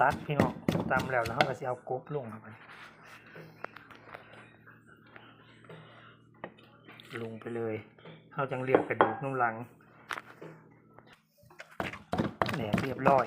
ตัดพี่น้องตำแล้วแล้วเขาก็จะเอากบลงครับลงไปเลยเขาจังเรียกกระดูกนุ่มหลังแหนเรียบร้อย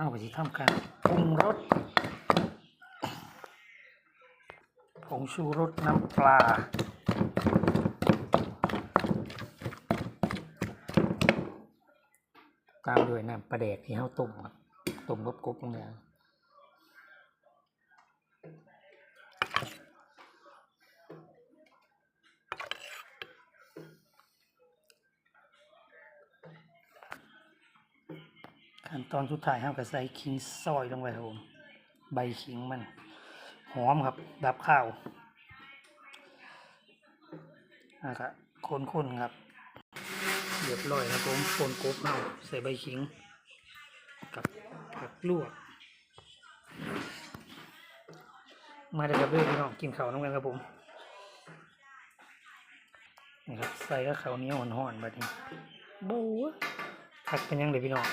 เข้าไปที่ทำการปรุงรสผงชูรสน้ำปลา ตามด้วยน้ำปลาแดกที่เขาต้มครับต้มกบกบลงแขั้นตอนสุดท้ายเราก็ใส่ขิงซอยลงไปครับผมใบขิงมันหอมครับดับข้าวนะครับคนๆครับเรียบร้อยครับผมคนกบเอาใส่ใบขิง กับผักลวก มาเดี๋ยวครับเด้อพี่น้องกินข้าวน้ำกันครับผมนี่ครับใส่กับข้าวเหนียวห่อนๆแบบนี้บู๊ผักเป็นยังเลยพี่น้อง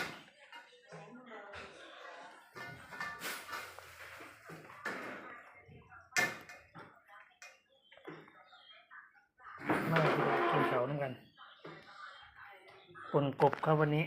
มาพี่น้องกินข้าวน้ำกันปนกบครับวันนี้